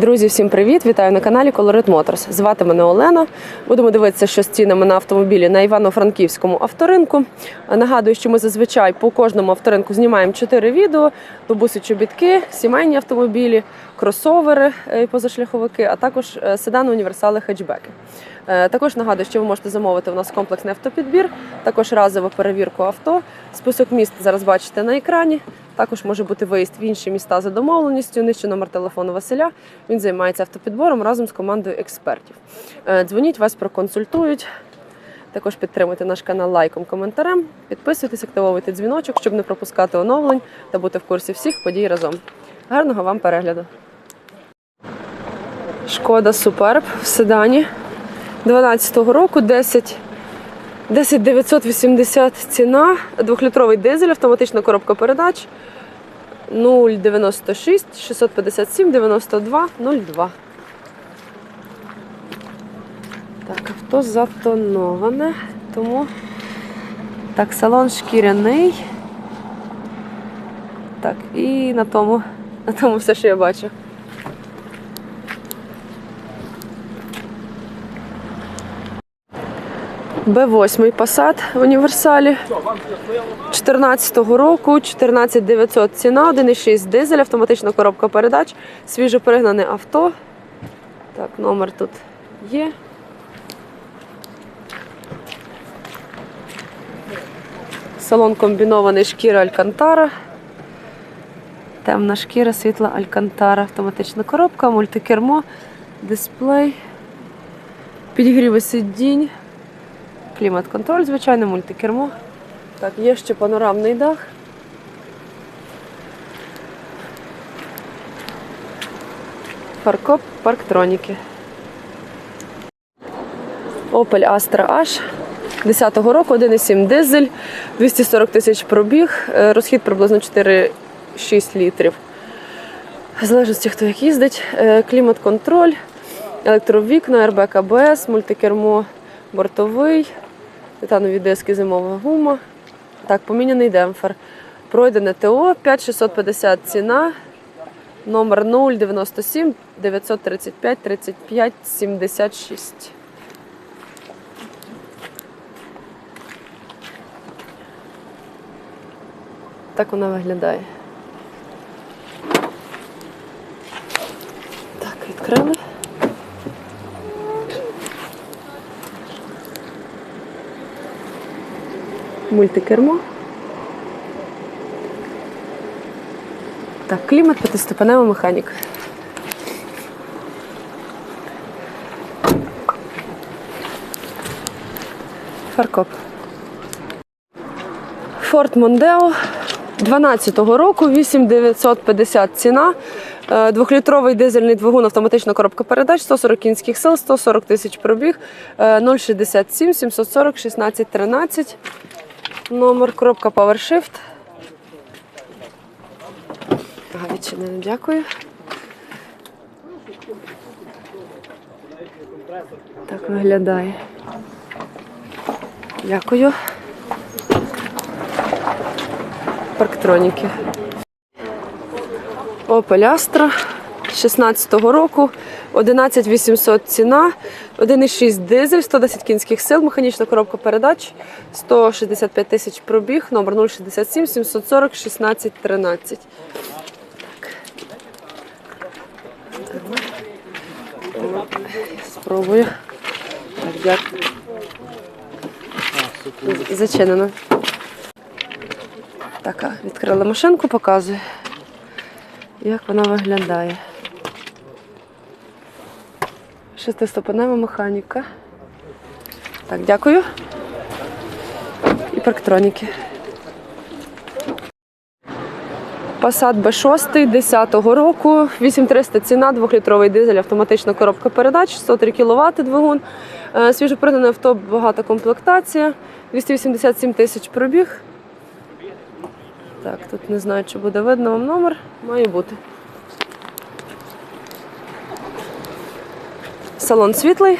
Друзі, всім привіт! Вітаю на каналі Colorit Motors. Звати мене Олена. Будемо дивитися, що з цінами на автомобілі на Івано-Франківському авторинку. Нагадую, що ми зазвичай по кожному авторинку знімаємо 4 відео: бабусі чобітки, сімейні автомобілі, кросовери, е, позашляховики, а також е, седани, універсали, хетчбеки. Е, Також нагадую, що ви можете замовити у нас комплексний автопідбір, також разову перевірку авто. Список міст зараз бачите на екрані. Також може бути виїзд в інші міста за домовленістю. Нижче номер телефону Василя. Він займається автопідбором разом з командою експертів. Е, Дзвоніть, вас проконсультують. Також підтримуйте наш канал лайком, коментарем. Підписуйтесь, активовуйте дзвіночок, щоб не пропускати оновлень та бути в курсі всіх подій разом. Гарного вам перегляду! Шкода Суперб в седані 12-го року 10 10 980 ціна, двохлітровий дизель, автоматична коробка передач 096 657 92 02. Так, авто затоноване, тому так, салон шкіряний. Так, і на тому, на тому все, що я бачу. Б8 Passat в універсалі 14-го року, 14900 ціна, 1,6 дизель, автоматична коробка передач, свіжо перегнане авто. Так, номер тут є. Салон комбінований шкіра Алькантара. Темна шкіра, світла Алькантара, автоматична коробка, мультикермо, дисплей, підігріви сидінь. Клімат-контроль, звичайно, мультикермо. Так, є ще панорамний дах. Фаркоп, парктроніки. Opel Astra H 10-го року, 1,7 дизель, 240 тисяч пробіг, е, розхід приблизно 4-6 літрів. В залежності, хто як їздить, Е, клімат-контроль, електровікна, РБК АБС, мультикермо бортовий, титанові диски, зимова гума. Так, поміняний демпфер. Пройдене ТО 5650 ціна. Номер 097 935 35 76. Так вона виглядає. Так, відкрили. Мультикермо. Так, клімат, п'ятиступенева механіка. Фаркоп. Форд Мондео 12-го року, 8950 ціна. Е, Двохлітровий дизельний двигун, автоматична коробка передач, 140 кінських сил, 140 тисяч пробіг, е, 067 740 16 13. Номер коробка PowerShift. Ага, дякую. Так виглядає. Дякую. Парктроніки. Opel Astra 16-го року, 11800 ціна, 1,6 дизель, 110 кінських сил, механічна коробка передач, 165 тисяч пробіг, номер 067 740 16 13. Так. Спробую. Так, дякую. Зачинено. Так, відкрила машинку, показую, як вона виглядає. Шестиступенева механіка. Так, дякую. І парктроніки. Passat B6 10-го року, 8300 ціна, 2-літровий дизель, автоматична коробка передач, 103 кВт двигун. Е, Свіжопридане авто, багата комплектація, 287 тисяч пробіг. Так, тут не знаю, чи буде видно вам номер. Має бути. Салон світлий.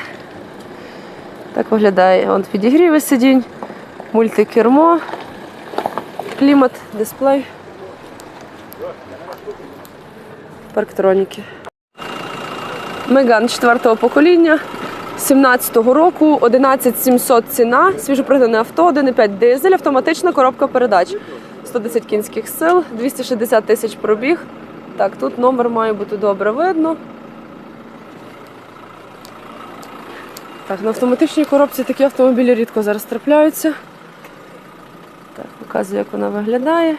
Так виглядає. Вон підігріви сидінь, мультикермо, клімат, дисплей. 'Парктроніки. Меган четвертого покоління. 17-го року 11700 ціна, свіжопригнане авто, 1,5 дизель, автоматична коробка передач. 110 кінських сил, 260 тисяч пробіг. Так, тут номер має бути добре видно. Так, на автоматичній коробці такі автомобілі рідко зараз трапляються. Так, показую, як вона виглядає.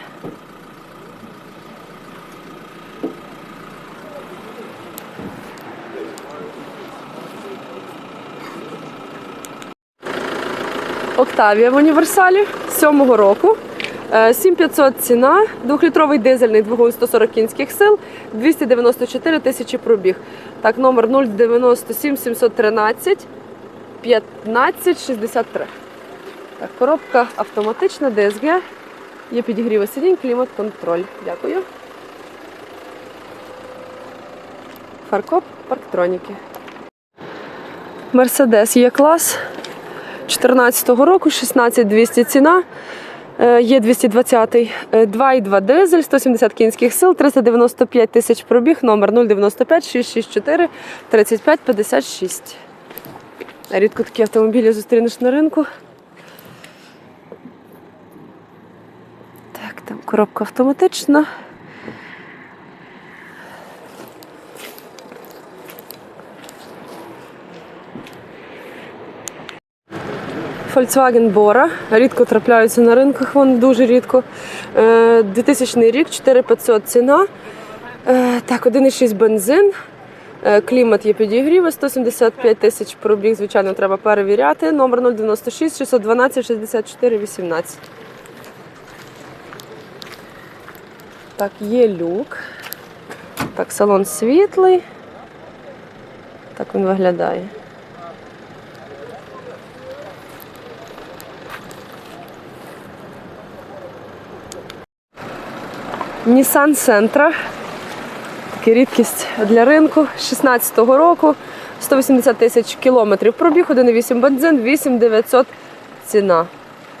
Октавія в універсалі 7-го року. Е, 7500 ціна, двохлітровий дизельний двигун 140 кінських сил, 294 тисячі пробіг. Так, номер 097 713 1563. Так, коробка автоматична, ДСГ. Є підігріви сидінь, клімат-контроль. Дякую. Фаркоп, парктроніки. Мерседес є клас 14-го року, 16200 ціна. Е, Є 220 е, 2,2 дизель, 170 кінських сил, 395 тисяч пробіг, номер 095 664 35 56. Рідко такі автомобілі зустрінеш на ринку. Так, там коробка автоматична. Volkswagen Bora. Рідко трапляються на ринках, вони дуже рідко. Е, 2000 рік, 4500 ціна. Е, Так, 1,6 бензин. Е, Клімат є підігріви, 175 тисяч пробіг, звичайно, треба перевіряти. Номер 096 612 64 18. Так, є люк. Так, салон світлий. Так він виглядає. Nissan Sentra. Така рідкість для ринку 16-го року. 180 тисяч кілометрів пробіг, 1,8 бензин, 8900 ціна.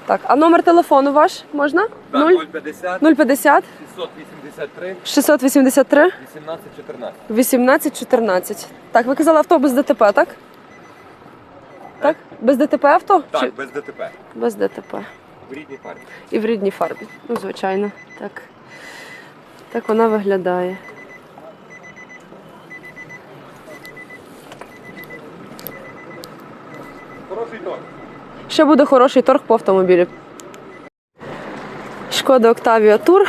Так, а номер телефону ваш можна? Так, 0 050 050 683 683 1814. 1814. Так, ви казали автобус ДТП, так? Так? Без ДТП авто? Чи- Так, без ДТП. Без ДТП. В рідній фарбі. І в рідній фарбі. Ну, звичайно. Так. Так вона виглядає. Ще буде хороший торг по автомобілю. Шкода Octavia Tour.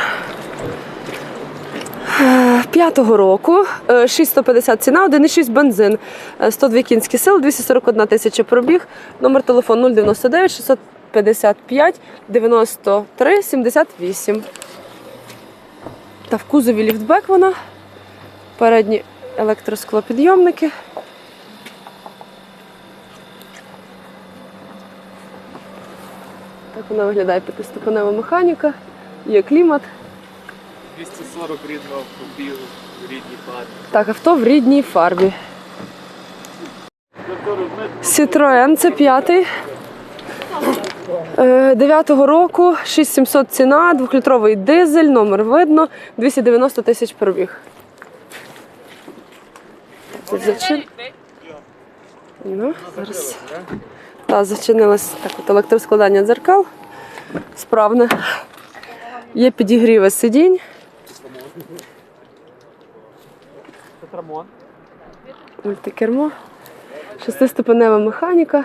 Е, П'ятого року, Е, 6150 ціна, 1,6 бензин, Е, 102 кінські сили, 241 тисяча пробіг, номер телефону 099 655 93 78. Та в кузові ліфтбек вона, передні електросклопідйомники. Так вона виглядає п'ятиступенева механіка, є клімат. 240 рідного автомобілю в рідній фарбі. Так, авто в рідній фарбі. Citroen це п'ятий. Е, Дев'ятого року, 6700 ціна, двохлітровий дизель, номер видно, 290 тисяч пробіг. Зачин... Ну, зараз. Так, зачинилось так, от електроскладання дзеркал. Справне. Є підігріви сидінь. Мультикермо. Шестиступенева механіка.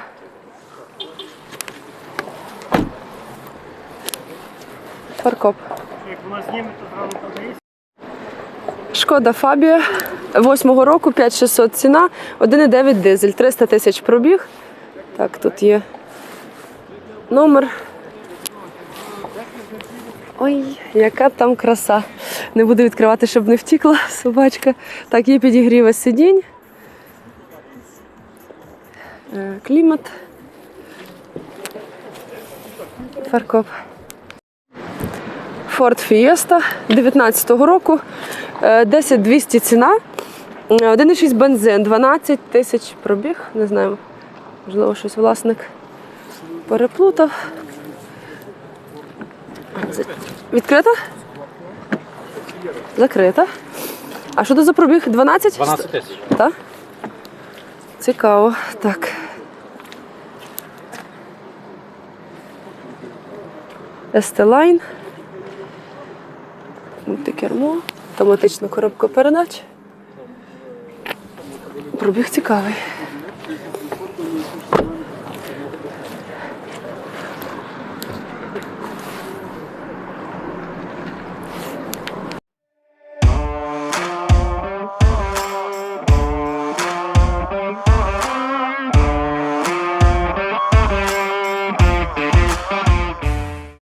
Подається. Шкода Фабія. Восьмого року 5600 ціна, 1,9 дизель, 300 тисяч пробіг. Так, тут є номер. Ой, яка там краса. Не буду відкривати, щоб не втікла собачка. Так, є підігріви сидінь. Е, Клімат. Фаркоп. Ford Fiesta 19-го року. Е, 10200 ціна. Е, 1,6 бензин, 12 тисяч пробіг. Не знаю, Можливо, щось власник переплутав. Відкрита? Закрита. А що це за пробіг? 12? 12 тисяч. Так? Цікаво. Так. Естелайн. Мультикермо. Автоматична коробка передач. Пробіг цікавий. Thank you.